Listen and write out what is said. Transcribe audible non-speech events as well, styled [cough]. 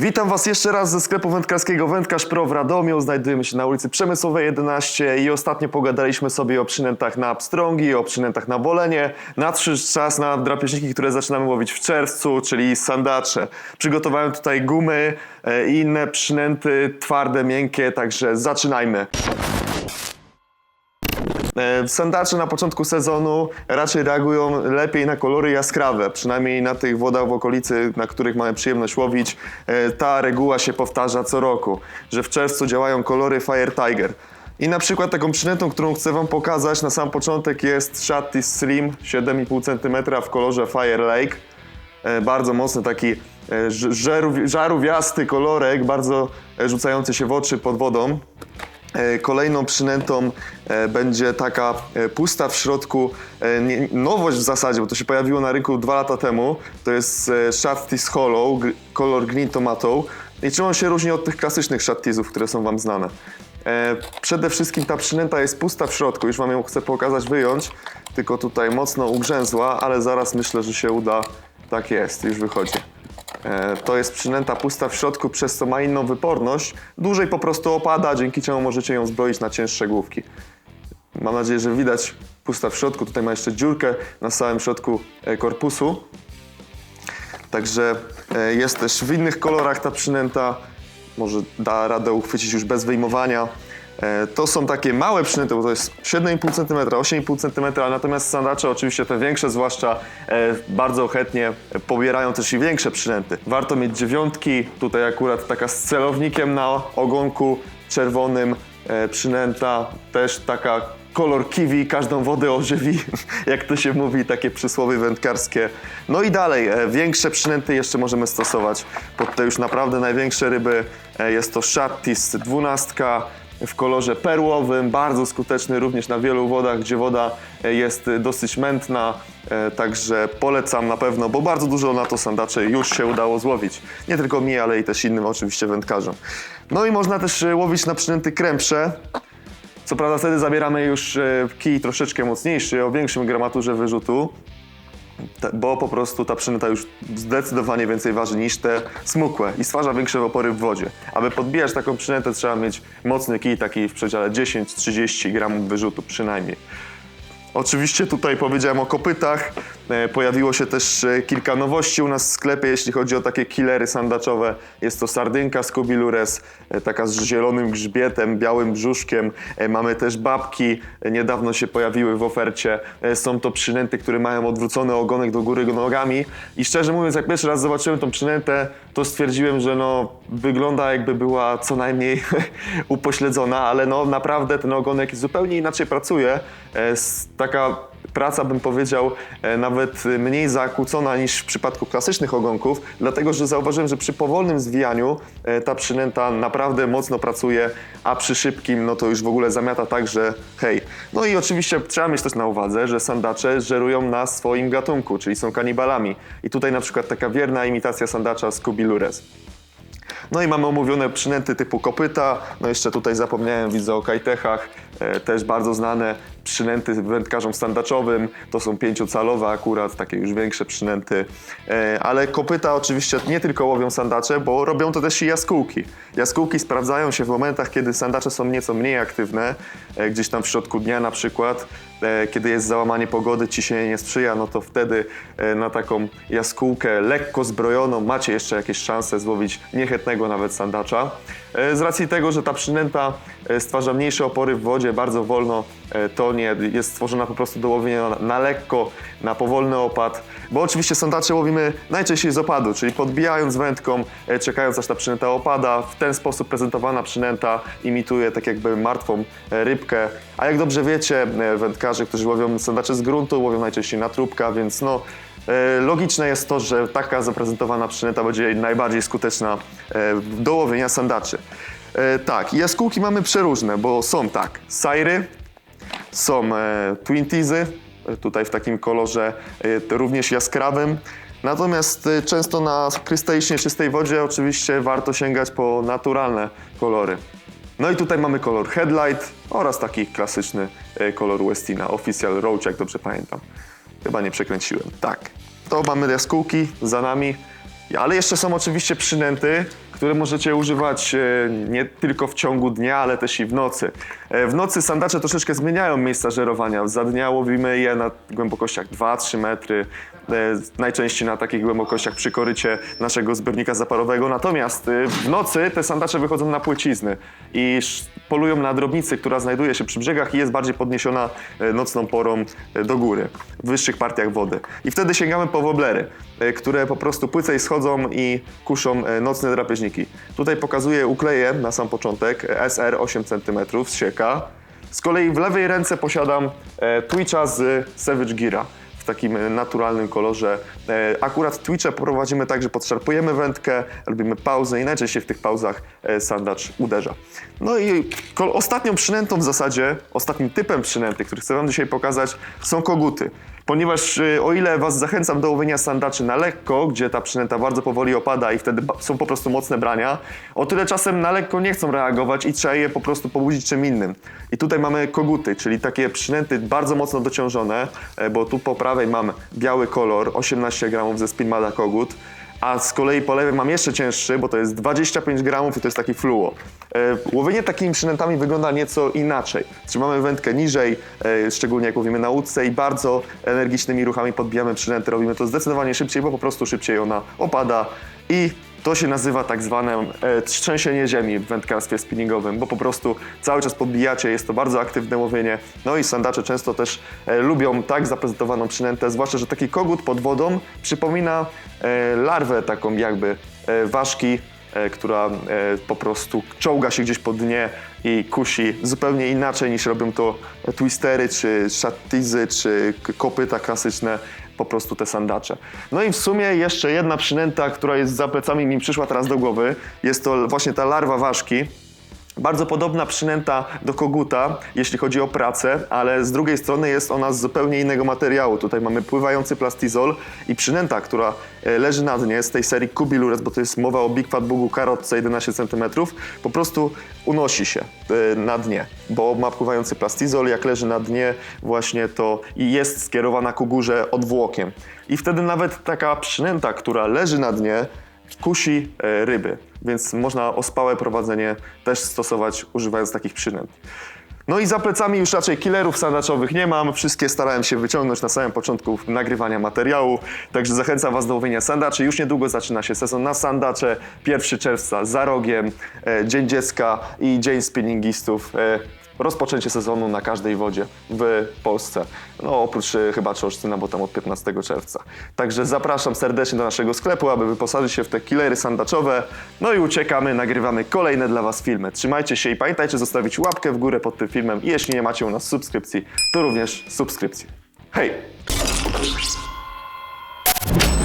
Witam Was jeszcze raz ze sklepu wędkarskiego Wędkarz Pro w Radomiu. Znajdujemy się na ulicy Przemysłowej 11 i ostatnio pogadaliśmy sobie o przynętach na pstrągi, o przynętach na wolenie. Nadszedł czas na drapieżniki, które zaczynamy łowić w czerwcu, czyli sandacze. Przygotowałem tutaj gumy e, i inne przynęty twarde, miękkie, także zaczynajmy. E, Sandacze na początku sezonu raczej reagują lepiej na kolory jaskrawe, przynajmniej na tych wodach w okolicy, na których mamy przyjemność łowić. E, Ta reguła się powtarza co roku, że w czerwcu działają kolory Fire Tiger. I na przykład taką przynętą, którą chcę Wam pokazać na sam początek jest Shatty Slim 7,5 cm w kolorze Fire Lake. E, Bardzo mocny taki żarówiasty kolorek, bardzo rzucający się w oczy pod wodą. E, Kolejną przynętą e, będzie taka e, pusta w środku, nowość w zasadzie, bo to się pojawiło na rynku dwa lata temu. To jest Shattis Hollow, kolor Green Tomato. I czym on się różni od tych klasycznych Shattisów, które są Wam znane? Przede wszystkim ta przynęta jest pusta w środku, już Wam ją chcę pokazać, wyjąć, tylko tutaj mocno ugrzęzła, ale zaraz myślę, że się uda. Tak jest, już wychodzi. E, To jest przynęta pusta w środku, przez co ma inną wyporność. Dłużej po prostu opada, dzięki czemu możecie ją zbroić na cięższe główki. Mam nadzieję, że widać pusta w środku. Tutaj ma jeszcze dziurkę na samym środku e, korpusu. Także e, jest też w innych kolorach ta przynęta. Może da radę uchwycić już bez wyjmowania. E, To są takie małe przynęty, bo to jest 7,5 cm, 8,5 cm, natomiast sandacze, oczywiście te większe zwłaszcza, e, bardzo chętnie pobierają też i większe przynęty. Warto mieć dziewiątki, tutaj akurat taka z celownikiem na ogonku czerwonym e, przynęta, też taka kolor kiwi, każdą wodę ożywi, [laughs] jak to się mówi, takie przysłowie wędkarskie. No i dalej, większe przynęty jeszcze możemy stosować. Pod te już naprawdę największe ryby jest to Shattis 12 w kolorze perłowym, bardzo skuteczny również na wielu wodach, gdzie woda e, jest dosyć mętna, e, także polecam na pewno, bo bardzo dużo na to sandacze już się udało złowić. Nie tylko mi, ale i też innym oczywiście wędkarzom. No i można też e, łowić na przynęty krępsze, co prawda wtedy zabieramy już kij troszeczkę mocniejszy, o większym gramaturze wyrzutu, bo po prostu ta przynęta już zdecydowanie więcej waży niż te smukłe i stwarza większe opory w wodzie. Aby podbijać taką przynętę trzeba mieć mocny kij, taki w przedziale 10-30 gramów wyrzutu przynajmniej. Oczywiście tutaj powiedziałem o kopytach. E, Pojawiło się też e, kilka nowości u nas w sklepie, jeśli chodzi o takie killery sandaczowe. Jest to sardynka z Kubilures, e, taka z zielonym grzbietem, białym brzuszkiem. Mamy też babki, niedawno się pojawiły w ofercie. Są to przynęty, które mają odwrócony ogonek do góry nogami. I szczerze mówiąc, jak pierwszy raz zobaczyłem tą przynętę, to stwierdziłem, że no, wygląda jakby była co najmniej [laughs] upośledzona, ale no naprawdę ten ogonek zupełnie inaczej pracuje. Taka praca, bym powiedział, e, nawet mniej zakłócona niż w przypadku klasycznych ogonków, dlatego że zauważyłem, że przy powolnym zwijaniu e, ta przynęta naprawdę mocno pracuje, a przy szybkim no to już w ogóle zamiata tak, że hej. No i oczywiście trzeba mieć też na uwadze, że sandacze żerują na swoim gatunku, czyli są kanibalami. I tutaj na przykład taka wierna imitacja sandacza z Kubilures. No i mamy omówione przynęty typu kopyta. No jeszcze tutaj zapomniałem, widzę o kajtechach, e, też bardzo znane przynęty wędkarzom sandaczowym. To są pięciocalowe akurat, takie już większe przynęty. E, ale kopyta oczywiście nie tylko łowią sandacze, bo robią to też i jaskółki. Jaskółki sprawdzają się w momentach, kiedy sandacze są nieco mniej aktywne, e, gdzieś tam w środku dnia na przykład. E, kiedy jest załamanie pogody, ciśnienie nie sprzyja, no to wtedy e, na taką jaskółkę lekko zbrojoną macie jeszcze jakieś szanse złowić niechętnego nawet sandacza. E, Z racji tego, że ta przynęta stwarza mniejsze opory w wodzie, bardzo wolno tonie, jest stworzona po prostu do łowienia na, lekko, na powolny opad, bo oczywiście sandacze łowimy najczęściej z opadu, czyli podbijając wędką, czekając aż ta przynęta opada. W ten sposób prezentowana przynęta imituje tak jakby martwą rybkę, a jak dobrze wiecie, e, wędkarze, którzy łowią sandacze z gruntu, łowią najczęściej na trupka, więc no e, logiczne jest to, że taka zaprezentowana przynęta będzie najbardziej skuteczna e, do łowienia sandaczy. E, Tak, jaskółki mamy przeróżne, bo są tak, sajry, są Twintizy, e, tutaj w takim kolorze również jaskrawym. Natomiast często na krystalicznie czystej wodzie oczywiście warto sięgać po naturalne kolory. No i tutaj mamy kolor Headlight oraz taki klasyczny kolor Westina, Official Roach, jak dobrze pamiętam. Chyba nie przekręciłem. Tak. To mamy jaskółki za nami, ale jeszcze są oczywiście przynęty, które możecie używać e, nie tylko w ciągu dnia, ale też i w nocy. E, W nocy sandacze troszeczkę zmieniają miejsca żerowania. Za dnia łowimy je na głębokościach 2-3 metry, e, najczęściej na takich głębokościach przy korycie naszego zbiornika zaparowego. Natomiast w nocy te sandacze wychodzą na płycizny i polują na drobnicy, która znajduje się przy brzegach i jest bardziej podniesiona nocną porą do góry, w wyższych partiach wody. I wtedy sięgamy po woblery, które po prostu płycej schodzą i kuszą e, nocne drapieżniki. Tutaj pokazuję ukleję na sam początek e, SR 8 cm z sieka. Z kolei w lewej ręce posiadam e, Twitcha z Savage Geara w takim e, naturalnym kolorze. E, Akurat Twitche prowadzimy tak, że podszarpujemy wędkę, robimy pauzę i najczęściej w tych pauzach e, sandacz uderza. No i ostatnią przynętą w zasadzie, ostatnim typem przynęty, który chcę Wam dzisiaj pokazać, są koguty. Ponieważ e, o ile Was zachęcam do łowienia sandaczy na lekko, gdzie ta przynęta bardzo powoli opada i wtedy są po prostu mocne brania, o tyle czasem na lekko nie chcą reagować i trzeba je po prostu pobudzić czym innym. I tutaj mamy koguty, czyli takie przynęty bardzo mocno dociążone, e, bo tu po prawej mam biały kolor, 18 gramów ze Spinmada kogut, a z kolei po lewej mam jeszcze cięższy, bo to jest 25 gramów i to jest taki fluo. E, Łowienie takimi przynętami wygląda nieco inaczej. Trzymamy wędkę niżej, e, szczególnie jak łowimy na łódce i bardzo energicznymi ruchami podbijamy przynętę. Robimy to zdecydowanie szybciej, bo po prostu szybciej ona opada i to się nazywa tak zwane e, trzęsienie ziemi w wędkarstwie spinningowym, bo po prostu cały czas podbijacie, jest to bardzo aktywne łowienie. No i sandacze często też e, lubią tak zaprezentowaną przynętę, zwłaszcza, że taki kogut pod wodą przypomina e, larwę taką jakby e, ważki, e, która e, po prostu czołga się gdzieś po dnie i kusi zupełnie inaczej niż robią to twistery, czy szattizy, czy kopyta klasyczne, po prostu te sandacze. No i w sumie jeszcze jedna przynęta, która jest za plecami mi przyszła teraz do głowy, jest to właśnie ta larwa ważki. Bardzo podobna przynęta do koguta, jeśli chodzi o pracę, ale z drugiej strony jest ona z zupełnie innego materiału. Tutaj mamy pływający plastizol i przynęta, która e, leży na dnie z tej serii Kubilures, bo to jest mowa o Big Fat Bugu karotce 11 cm, po prostu unosi się e, na dnie, bo ma pływający plastizol, jak leży na dnie właśnie to i jest skierowana ku górze odwłokiem. I wtedy nawet taka przynęta, która leży na dnie, kusi e, ryby, więc można ospałe prowadzenie też stosować używając takich przynęt. No i za plecami już raczej killerów sandaczowych nie mam. Wszystkie starałem się wyciągnąć na samym początku nagrywania materiału. Także zachęcam Was do łowienia sandaczy. Już niedługo zaczyna się sezon na sandacze. 1 czerwca za rogiem, e, Dzień Dziecka i Dzień Spinningistów. Rozpoczęcie sezonu na każdej wodzie w Polsce. No oprócz e, chyba Czorsztyna, bo tam od 15 czerwca. Także zapraszam serdecznie do naszego sklepu, aby wyposażyć się w te killery sandaczowe. No i uciekamy, nagrywamy kolejne dla Was filmy. Trzymajcie się i pamiętajcie zostawić łapkę w górę pod tym filmem i jeśli nie macie u nas subskrypcji, to również subskrypcji. Hej!